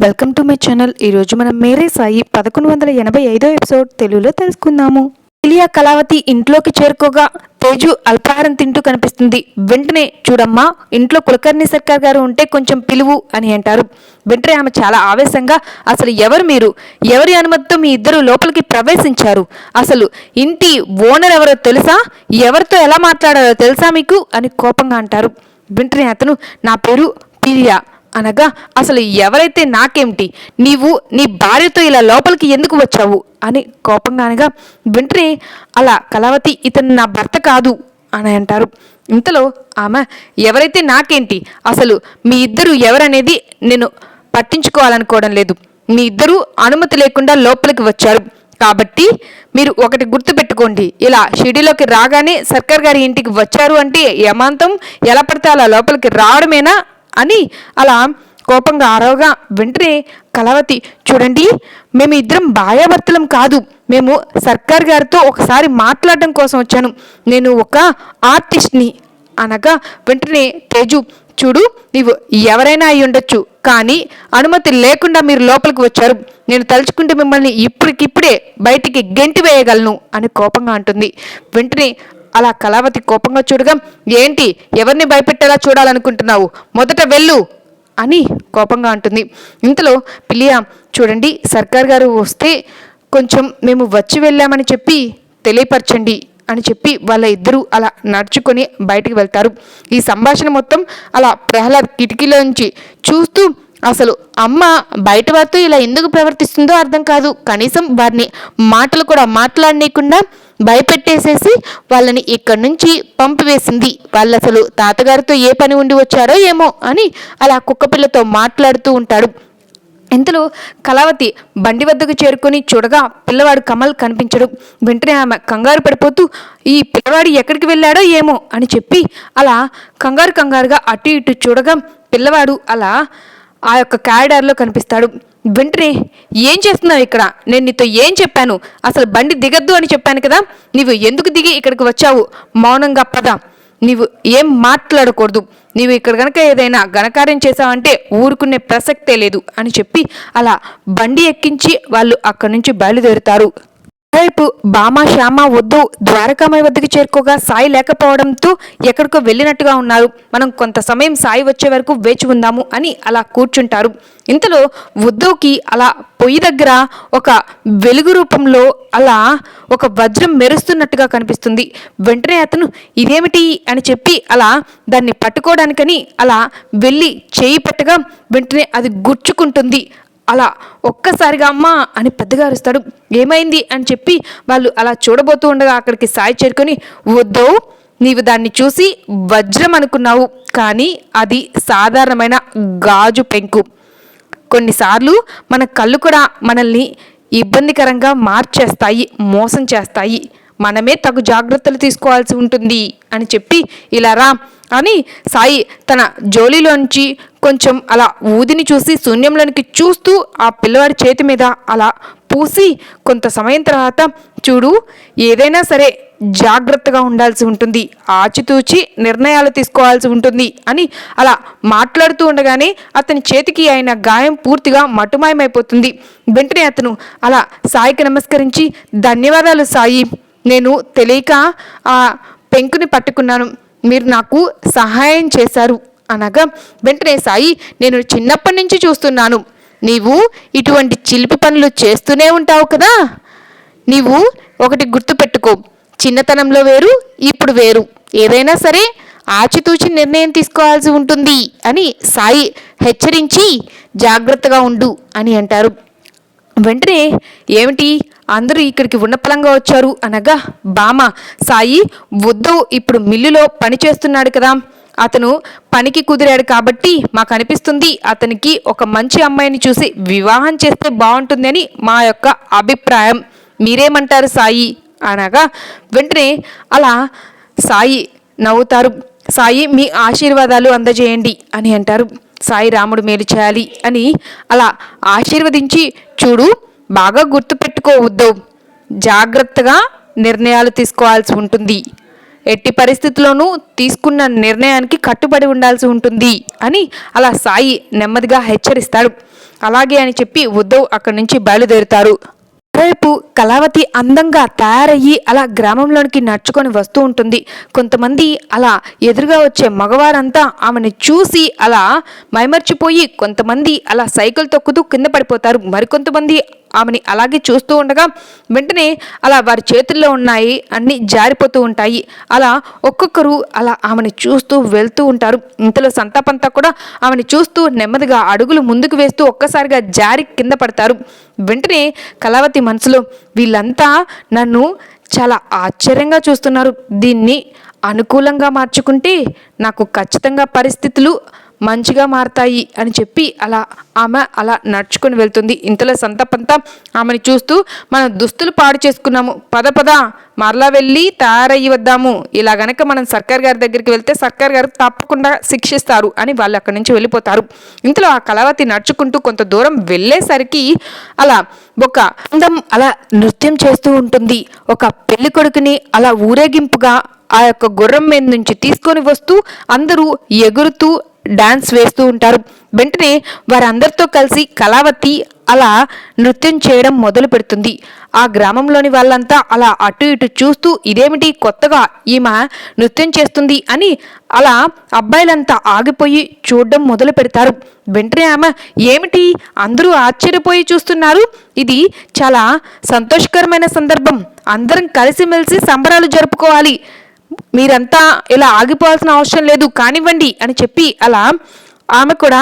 Welcome to my channel. ఈరోజు మనం మేరే సాయి పదకొండు వందల ఎనభై ఐదో ఎపిసోడ్ తెలుగులో తెలుసుకుందాము. ఇలియా కళావతి ఇంట్లోకి చేరుకోగా తేజు అల్పాహారం తింటూ కనిపిస్తుంది. వెంటనే చూడమ్మా ఇంట్లో కులకర్ణి సర్కార్ గారు ఉంటే కొంచెం పిలువు అని అంటారు. వెంటనే ఆమె చాలా ఆవేశంగా అసలు ఎవరు మీరు? ఎవరి అనుమతితో మీ ఇద్దరు లోపలికి ప్రవేశించారు? అసలు ఇంటి ఓనర్ ఎవరో తెలుసా? ఎవరితో ఎలా మాట్లాడారో తెలుసా మీకు? అని కోపంగా అంటారు. వెంటనే అతను నా పేరు పిలియా అనగా అసలు ఎవరైతే నాకేమిటి నీవు నీ భార్యతో ఇలా లోపలికి ఎందుకు వచ్చావు? అని కోపంగా అనగా వెంటనే అలా కళావతి ఇతను నా భర్త కాదు అని అంటారు. ఇంతలో ఆమె ఎవరైతే నాకేంటి అసలు మీ ఇద్దరు ఎవరనేది నేను పట్టించుకోవాలనుకోవడం లేదు. మీ ఇద్దరూ అనుమతి లేకుండా లోపలికి వచ్చారు. కాబట్టి మీరు ఒకటి గుర్తుపెట్టుకోండి. ఇలా షిడిలోకి రాగానే సర్కార్ గారి ఇంటికి వచ్చారు అంటే ఏమాంతం ఎలా పడితే అలా లోపలికి రావడమేనా అని అలా కోపంగా అరవగా వెంటనే కళావతి చూడండి మేము ఇద్దరం భార్యాభర్తలం కాదు. మేము సర్కార్ గారితో ఒకసారి మాట్లాడడం కోసం వచ్చాను. నేను ఒక ఆర్టిస్ట్ని. అనగా వెంటనే తేజు చూడు నీవు ఎవరైనా అయి ఉండొచ్చు కానీ అనుమతి లేకుండా మీరు లోపలికి వచ్చారు. నేను తలుచుకుంటే మిమ్మల్ని ఇప్పటికిప్పుడే బయటికి గెంటి వేయగలను అని కోపంగా అంటుంది. వెంటనే అలా కళావతి కోపంగా చూడగా ఏంటి? ఎవరిని భయపెట్టేలా చూడాలనుకుంటున్నావు? మొదట వెళ్ళు అని కోపంగా అంటుంది. ఇంతలో పిలియా చూడండి సర్కార్ గారు వస్తే కొంచెం మేము వచ్చి వెళ్ళామని చెప్పి తెలియపరచండి అని చెప్పి వాళ్ళ ఇద్దరూ అలా నడుచుకొని బయటికి వెళ్తారు. ఈ సంభాషణ మొత్తం అలా ప్రహ్లాద్ కిటికీలోంచి చూస్తూ అసలు అమ్మ బయట వారితో ఇలా ఎందుకు ప్రవర్తిస్తుందో అర్థం కాదు. కనీసం వారిని మాటలు కూడా మాట్లాడనీయకుండా భయపెట్టేసేసి వాళ్ళని ఇక్కడి నుంచి పంపివేసింది. వాళ్ళు అసలు తాతగారితో ఏ పని ఉండి వచ్చారో ఏమో అని అలా కుక్కపిల్లతో మాట్లాడుతూ ఉంటాడు. ఇంతలో కళావతి బండి వద్దకు చేరుకొని చూడగా పిల్లవాడు కమల్ కనిపించడు. వెంటనే ఆమె కంగారు పడిపోతూ ఈ పిల్లవాడు ఎక్కడికి వెళ్ళాడో ఏమో? అని చెప్పి అలా కంగారు కంగారుగా అటు ఇటు చూడగా పిల్లవాడు అలా ఆ యొక్క క్యారిడార్లో కనిపిస్తాడు. వెంటనే ఏం చేస్తున్నావు ఇక్కడ? నేను నీతో ఏం చెప్పాను? అసలు బండి దిగద్దు అని చెప్పాను కదా? నీవు ఎందుకు దిగి ఇక్కడికి వచ్చావు? మౌనంగా పద. నీవు ఏం మాట్లాడకూడదు. నీవు ఇక్కడ గనక ఏదైనా ఘనకార్యం చేశావంటే ఊరుకునే ప్రసక్తే లేదు అని చెప్పి అలా బండి ఎక్కించి వాళ్ళు అక్కడి నుంచి బయలుదేరుతారు. మరోవైపు భామ శ్యామ వద్దు ద్వారకామయ్య వద్దకు చేరుకోగా సాయి లేకపోవడంతో ఎక్కడికో వెళ్ళినట్టుగా ఉన్నారు. మనం కొంత సమయం సాయి వచ్చే వరకు వేచి ఉందాము అని అలా కూర్చుంటారు. ఇంతలో ఉద్దవ్కి అలా పొయ్యి దగ్గర ఒక వెలుగు రూపంలో అలా ఒక వజ్రం మెరుస్తున్నట్టుగా కనిపిస్తుంది. వెంటనే అతను ఇదేమిటి అని చెప్పి అలా దాన్ని పట్టుకోవడానికని అలా వెళ్ళి చేయి పెట్టగా వెంటనే అది గుచ్చుకుంటుంది. అలా ఒక్కసారిగా అమ్మా అని పెద్దగా అరుస్తాడు. ఏమైంది అని చెప్పి వాళ్ళు అలా చూడబోతూ ఉండగా అక్కడికి సాయి చేరుకొని వద్దు నీవు దాన్ని చూసి వజ్రం అనుకున్నావు కానీ అది సాధారణమైన గాజు పెంకు. కొన్నిసార్లు మన కళ్ళు కూడా మనల్ని ఇబ్బందికరంగా మార్చేస్తాయి మోసం చేస్తాయి. మనమే తగు జాగ్రత్తలు తీసుకోవాల్సి ఉంటుంది అని చెప్పి ఇలా రా అని సాయి తన జోలిలోంచి కొంచెం అలా ఊదిని చూసి శూన్యంలోనికి చూస్తూ ఆ పిల్లవాడి చేతి మీద అలా పూసి కొంత సమయం తర్వాత చూడు ఏదైనా సరే జాగ్రత్తగా ఉండాల్సి ఉంటుంది ఆచితూచి నిర్ణయాలు తీసుకోవాల్సి ఉంటుంది అని అలా మాట్లాడుతూ ఉండగానే అతని చేతికి అయిన గాయం పూర్తిగా మటుమాయమైపోతుంది. వెంటనే అతను అలా సాయికి నమస్కరించి ధన్యవాదాలు సాయి నేను తెలియక ఆ పెంకుని పట్టుకున్నాను. మీరు నాకు సహాయం చేశారు. అనగా వెంటనే సాయి నేను చిన్నప్పటి నుంచి చూస్తున్నాను. నీవు ఇటువంటి చిలిపి పనులు చేస్తూనే ఉంటావు కదా? నీవు ఒకటి గుర్తుపెట్టుకో. చిన్నతనంలో వేరు ఇప్పుడు వేరు. ఏదైనా సరే ఆచితూచి నిర్ణయం తీసుకోవాల్సి ఉంటుంది అని సాయి హెచ్చరించి జాగ్రత్తగా ఉండు అని అంటారు. వెంటనే ఏమిటి? అందరూ ఇక్కడికి ఉన్నపలంగా వచ్చారు. అనగా బామ సాయి వద్దు. ఇప్పుడు మిల్లులో పని చేస్తున్నాడు కదా. అతను పనికి కుదిరాడు కాబట్టి మాకు అనిపిస్తుంది అతనికి ఒక మంచి అమ్మాయిని చూసి వివాహం చేస్తే బాగుంటుంది అని మా యొక్క అభిప్రాయం. మీరేమంటారు సాయి? అనగా వెంటనే అలా సాయి నవ్వుతారు. సాయి మీ ఆశీర్వాదాలు అందజేయండి అని అంటారు. సాయి రాముడు మేలు చేయాలి అని అలా ఆశీర్వదించి చూడు బాగా గుర్తుపెట్టుకో ఉద్దవ్ జాగ్రత్తగా నిర్ణయాలు తీసుకోవాల్సి ఉంటుంది. ఎట్టి పరిస్థితుల్లోనూ తీసుకున్న నిర్ణయానికి కట్టుబడి ఉండాల్సి ఉంటుంది అని అలా సాయి నెమ్మదిగా హెచ్చరిస్తాడు. అలాగే అని చెప్పి ఉద్ధవ్ అక్కడి నుంచి బయలుదేరుతారు. మరోవైపు కళావతి అందంగా తయారయ్యి అలా గ్రామంలోనికి నడుచుకొని వస్తూ ఉంటుంది. కొంతమంది అలా ఎదురుగా వచ్చే మగవారంతా ఆమెను చూసి అలా మైమర్చిపోయి కొంతమంది అలా సైకిల్ తొక్కుతూ కింద పడిపోతారు. మరికొంతమంది ఆమెని అలాగే చూస్తూ ఉండగా వెంటనే అలా వారి చేతుల్లో ఉన్నాయి అన్నీ జారిపోతూ ఉంటాయి. అలా ఒక్కొక్కరు అలా ఆమెని చూస్తూ వెళ్తూ ఉంటారు. ఇంతలో సంతాపంతా కూడా ఆమెని చూస్తూ నెమ్మదిగా అడుగులు ముందుకు వేస్తూ ఒక్కసారిగా జారి కింద పడతారు. వెంటనే కళావతి మనసులో వీళ్ళంతా నన్ను చాలా ఆశ్చర్యంగా చూస్తున్నారు. దీన్ని అనుకూలంగా మార్చుకుంటే నాకు ఖచ్చితంగా పరిస్థితులు మంచిగా మారతాయి అని చెప్పి అలా ఆమె అలా నడుచుకొని వెళ్తుంది. ఇంతలో సంతపంత ఆమెను చూస్తూ మనం దుస్తులు పాడు చేసుకున్నాము. పద పద మరలా వెళ్ళి తయారయ్యి వద్దాము. ఇలా గనక మనం సర్కార్ గారి దగ్గరికి వెళ్తే సర్కార్ గారు తప్పకుండా శిక్షిస్తారు అని వాళ్ళు అక్కడి నుంచి వెళ్ళిపోతారు. ఇంతలో ఆ కళావతి నడుచుకుంటూ కొంత దూరం వెళ్ళేసరికి అలా ఒక అందం అలా నృత్యం చేస్తూ ఉంటుంది. ఒక పెళ్ళి కొడుకుని అలా ఊరేగింపుగా ఆ యొక్క గుర్రం మీద నుంచి తీసుకొని వస్తూ అందరూ ఎగురుతూ డాన్స్ వేస్తూ ఉంటారు. వెంటనే వారందరితో కలిసి కళావతి అలా నృత్యం చేయడం మొదలు పెడుతుంది. ఆ గ్రామంలోని వాళ్ళంతా అలా అటు ఇటు చూస్తూ ఇదేమిటి కొత్తగా ఈమె నృత్యం చేస్తుంది అని అలా అబ్బాయిలంతా ఆగిపోయి చూడడం మొదలు పెడతారు. వెంటనే ఆమె ఏమిటి అందరూ ఆశ్చర్యపోయి చూస్తున్నారు. ఇది చాలా సంతోషకరమైన సందర్భం. అందరం కలిసిమెలిసి సంబరాలు జరుపుకోవాలి. మీరంతా ఇలా ఆగిపోవాల్సిన అవసరం లేదు కానివ్వండి అని చెప్పి అలా ఆమె కూడా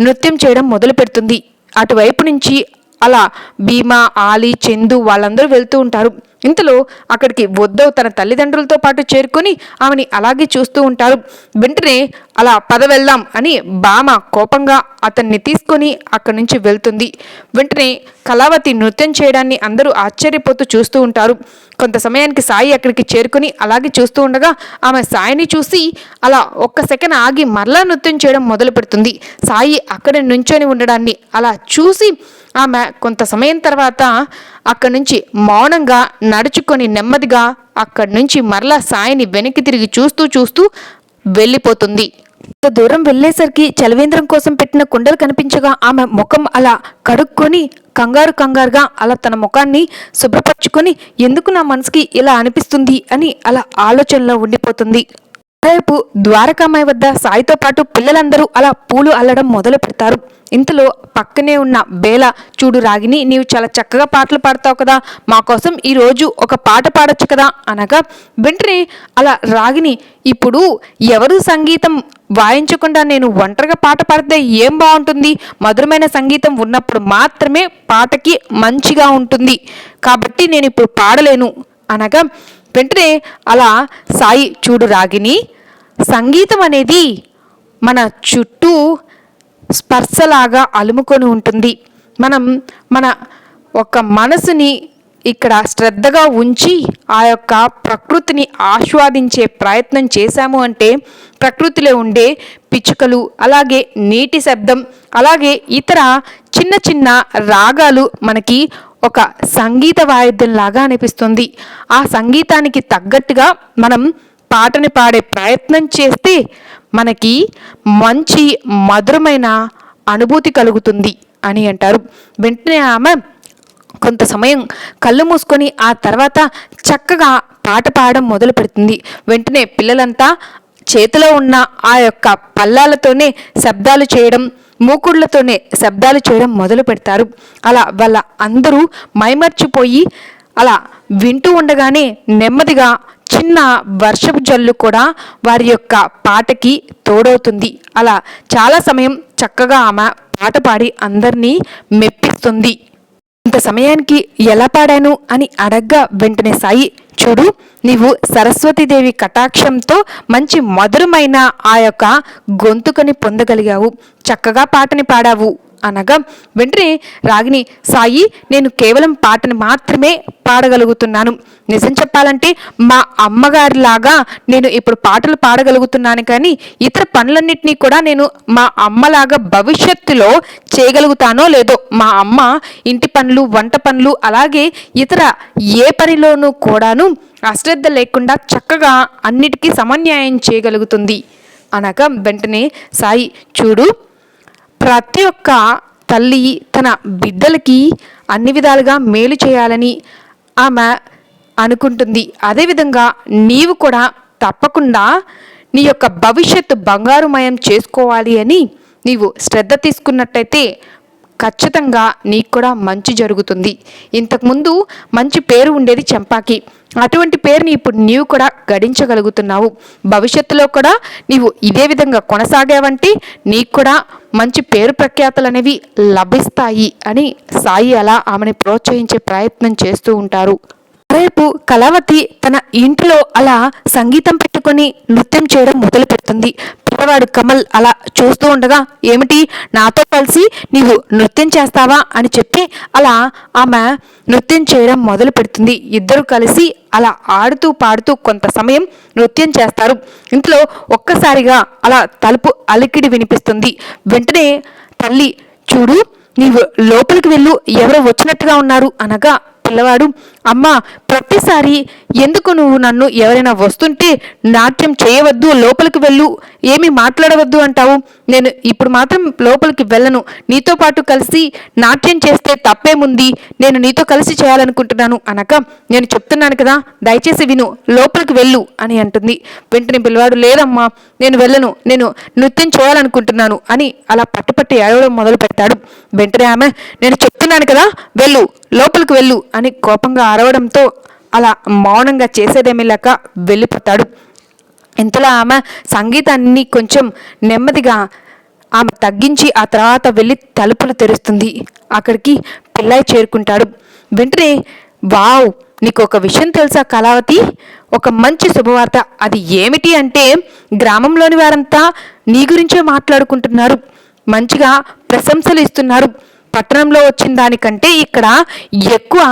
నృత్యం చేయడం మొదలు పెడుతుంది. అటువైపు నుంచి అలా భీమా ఆలి చందు వాళ్ళందరూ వెళ్తూ ఉంటారు. ఇంతలో అక్కడికి ఉద్ధవ్ తన తల్లిదండ్రులతో పాటు చేరుకొని ఆమెని అలాగే చూస్తూ ఉంటారు. వెంటనే అలా పద వెళ్దాం అని బామ కోపంగా అతన్ని తీసుకొని అక్కడి నుంచి వెళ్తుంది. వెంటనే కళావతి నృత్యం చేయడాన్ని అందరూ ఆశ్చర్యపోతూ చూస్తూ ఉంటారు. కొంత సమయానికి సాయి అక్కడికి చేరుకుని అలాగే చూస్తూ ఉండగా ఆమె సాయిని చూసి అలా ఒక్క సెకండ్ ఆగి మరలా నృత్యం చేయడం మొదలు పెడుతుంది. సాయి అక్కడ నుంచొని ఉండడాన్ని అలా చూసి ఆమె కొంత సమయం తర్వాత అక్కడి నుంచి మౌనంగా నడుచుకొని నెమ్మదిగా అక్కడి నుంచి మరలా సాయిని వెనక్కి తిరిగి చూస్తూ చూస్తూ వెళ్ళిపోతుంది. ఇంత దూరం వెళ్ళేసరికి చలవేంద్రం కోసం పెట్టిన కుండలు కనిపించగా ఆమె ముఖం అలా కడుక్కొని కంగారు కంగారుగా అలా తన ముఖాన్ని శుభ్రపరచుకొని ఎందుకు నా మనసుకి ఇలా అనిపిస్తుంది అని అలా ఆలోచనలో ఉండిపోతుంది. రేపు ద్వారకామాయి వద్ద సాయితో పాటు పిల్లలందరూ అలా పూలు అల్లడం మొదలు పెడతారు. ఇంతలో పక్కనే ఉన్న బేల చూడు రాగిని నీవు చాలా చక్కగా పాటలు పాడతావు కదా మా కోసం ఈరోజు ఒక పాట పాడొచ్చు కదా అనగా వెంటనే అలా రాగిని ఇప్పుడు ఎవరు సంగీతం వాయించకుండా నేను ఒంటరిగా పాట పాడితే ఏం బాగుంటుంది? మధురమైన సంగీతం ఉన్నప్పుడు మాత్రమే పాటకి మంచిగా ఉంటుంది. కాబట్టి నేను ఇప్పుడు పాడలేను అనగా వెంటనే అలా సాయి చూడు రాగిని సంగీతం అనేది మన చుట్టూ స్పర్శలాగా అలుముకొని ఉంటుంది. మనం మన ఒక మనసుని ఇక్కడ శ్రద్ధగా ఉంచి ఆ యొక్క ప్రకృతిని ఆస్వాదించే ప్రయత్నం చేశాము అంటే ప్రకృతిలో ఉండే పిచ్చుకలు అలాగే నీటి శబ్దం అలాగే ఇతర చిన్న చిన్న రాగాలు మనకి ఒక సంగీత వాయిద్యంలాగా అనిపిస్తుంది. ఆ సంగీతానికి తగ్గట్టుగా మనం పాటని పాడే ప్రయత్నం చేస్తే మనకి మంచి మధురమైన అనుభూతి కలుగుతుంది అని అంటారు. వెంటనే ఆమె కొంత సమయం కళ్ళు మూసుకొని ఆ తర్వాత చక్కగా పాట పాడడం మొదలు పెడుతుంది. వెంటనే పిల్లలంతా చేతిలో ఉన్న ఆ యొక్క పల్లాలతోనే శబ్దాలు చేయడం మూకుళ్ళతోనే శబ్దాలు చేయడం మొదలు పెడతారు. అలా వాళ్ళ అందరూ మైమర్చిపోయి అలా వింటూ ఉండగానే నెమ్మదిగా చిన్న వర్షపు జల్లు కూడా వారి యొక్క పాటకి తోడవుతుంది. అలా చాలా సమయం చక్కగా ఆమె పాట పాడి అందరినీ మెప్పిస్తుంది. ఇంత సమయానికి ఎలా పాడాను? అని అడగ్గా వెంటనే సాయి చూడు నీవు సరస్వతీదేవి కటాక్షంతో మంచి మధురమైన ఆ యొక్క గొంతుకని పొందగలిగావు. చక్కగా పాటని పాడావు. అనగా వెంటనే రాగిని సాయి నేను కేవలం పాటని మాత్రమే పాడగలుగుతున్నాను. నిజం చెప్పాలంటే మా అమ్మగారిలాగా నేను ఇప్పుడు పాటలు పాడగలుగుతున్నాను కానీ ఇతర పనులన్నింటినీ కూడా నేను మా అమ్మలాగా భవిష్యత్తులో చేయగలుగుతానో లేదో మా అమ్మ ఇంటి పనులు వంట పనులు అలాగే ఇతర ఏ పనిలోనూ కూడాను అశ్రద్ధ లేకుండా చక్కగా అన్నిటికీ సమన్యాయం చేయగలుగుతుంది. అనగా వెంటనే సాయి చూడు ప్రతి ఒక్క తల్లి తన బిడ్డలకి అన్ని విధాలుగా మేలు చేయాలని ఆమె అనుకుంటుంది. అదేవిధంగా నీవు కూడా తప్పకుండా నీ యొక్క భవిష్యత్తు బంగారుమయం చేసుకోవాలి అని నీవు శ్రద్ధ తీసుకున్నట్టయితే ఖచ్చితంగా నీకు కూడా మంచి జరుగుతుంది. ఇంతకుముందు మంచి పేరు ఉండేది చంపాకి. అటువంటి పేరుని ఇప్పుడు నీవు కూడా గడించగలుగుతున్నావు. భవిష్యత్తులో కూడా నీవు ఇదే విధంగా కొనసాగావంటే నీకు కూడా మంచి పేరు ప్రఖ్యాతలు అనేవి లభిస్తాయి అని సాయి అలా ఆమెను ప్రోత్సహించే ప్రయత్నం చేస్తూ ఉంటారు. రేపు కళావతి తన ఇంట్లో అలా సంగీతం పెట్టుకొని నృత్యం చేయడం మొదలు పెడుతుంది పిల్లవాడు కమల్ అలా చూస్తూ ఉండగా ఏమిటి? నాతో కలిసి నీవు నృత్యం చేస్తావా? అని చెప్పి అలా ఆమె నృత్యం చేయడం మొదలు పెడుతుంది. ఇద్దరు కలిసి అలా ఆడుతూ పాడుతూ కొంత సమయం నృత్యం చేస్తారు. ఇంట్లో ఒక్కసారిగా అలా తలుపు అలికిడి వినిపిస్తుంది. వెంటనే తల్లి చూడు నీవు లోపలికి వెళ్ళు. ఎవరో వచ్చినట్టుగా ఉన్నారు అనగా పిల్లవాడు అమ్మా ప్రతిసారి ఎందుకు నువ్వు నన్ను ఎవరైనా వస్తుంటే నాట్యం చేయవద్దు లోపలికి వెళ్ళు ఏమి మాట్లాడవద్దు అంటావు? నేను ఇప్పుడు మాత్రం లోపలికి వెళ్ళను. నీతో పాటు కలిసి నాట్యం చేస్తే తప్పేముంది? నేను నీతో కలిసి చేయాలనుకుంటున్నాను అనక నేను చెప్తున్నాను కదా దయచేసి విను లోపలికి వెళ్ళు అని అంటుంది. వెంటనే పిల్లవాడు లేదమ్మా నేను వెళ్ళను నేను నృత్యం చేయాలనుకుంటున్నాను అని అలా పట్టుపట్టి ఏడవడం మొదలు పెట్టాడు వెంటనే ఆమె నేను చెప్తున్నాను కదా వెళ్ళు లోపలికి వెళ్ళు అని కోపంగా అరవడంతో అలా మౌనంగా చేసేదేమిలాక వెళ్ళిపోతాడు. ఇంతలో ఆమె సంగీతాన్ని కొంచెం నెమ్మదిగా ఆమె తగ్గించి ఆ తర్వాత వెళ్ళి తలుపులు తెరుస్తుంది. అక్కడికి పిల్లాయి చేరుకుంటాడు. వెంటనే వావ్ నీకు ఒక విషయం తెలుసా కళావతి? ఒక మంచి శుభవార్త. అది ఏమిటి అంటే గ్రామంలోని వారంతా నీ గురించే మాట్లాడుకుంటున్నారు. మంచిగా ప్రశంసలు ఇస్తున్నారు. పట్టణంలో వచ్చిన దానికంటే ఇక్కడ ఎక్కువ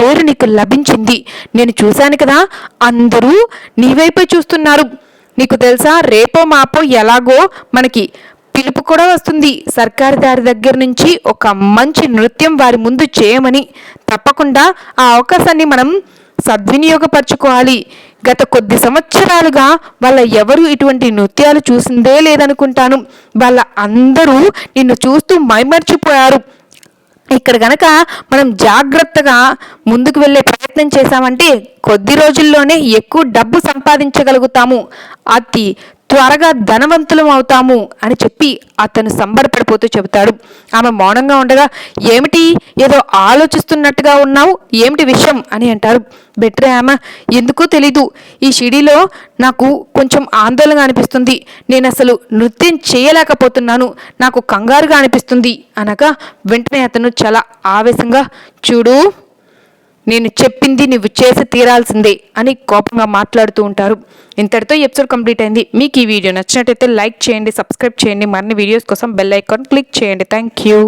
పేరు నీకు లభించింది. నేను చూశాను కదా అందరూ నీ వైపే చూస్తున్నారు. నీకు తెలుసా రేపో మాపో ఎలాగో మనకి పిలుపు కూడా వస్తుంది. సర్కారు దారి దగ్గర నుంచి ఒక మంచి నృత్యం వారి ముందు చేయమని తప్పకుండా ఆ అవకాశాన్ని మనం సద్వినియోగపరచుకోవాలి. గత కొద్ది సంవత్సరాలుగా వాళ్ళ ఎవరు ఇటువంటి నృత్యాలు చూసిందే లేదనుకుంటాను. వాళ్ళ అందరూ నిన్ను చూస్తూ మైమర్చిపోయారు. ఇక్కడ గనక మనం జాగ్రత్తగా ముందుకు వెళ్ళే ప్రయత్నం చేశామంటే కొద్ది రోజుల్లోనే ఎక్కువ డబ్బు సంపాదించగలుగుతాము. అతి త్వరగా ధనవంతులం అవుతాము అని చెప్పి అతను సంబరపడిపోతూ చెబుతాడు. ఆమె మౌనంగా ఉండగా ఏమిటి? ఏదో ఆలోచిస్తున్నట్టుగా ఉన్నావు? ఏమిటి విషయం? అని అంటారు. బెటర్ ఆమె ఎందుకో తెలీదు. ఈ షిడీలో నాకు కొంచెం ఆందోళన అనిపిస్తుంది. నేను అసలు నృత్యం చేయలేకపోతున్నాను. నాకు కంగారుగా అనిపిస్తుంది. అనగా వెంటనే అతను చాలా ఆవేశంగా చూడు నేను చెప్పింది నువ్వు చేసి తీరాల్సిందే అని కోపంగా మాట్లాడుతూ ఉంటారు. ఇంతటితో ఎపిసోడ్ కంప్లీట్ అయింది. మీకు ఈ వీడియో నచ్చినట్టయితే లైక్ చేయండి సబ్స్క్రైబ్ చేయండి. మరిన్ని వీడియోస్ కోసం బెల్ ఐకాన్ క్లిక్ చేయండి. Thank you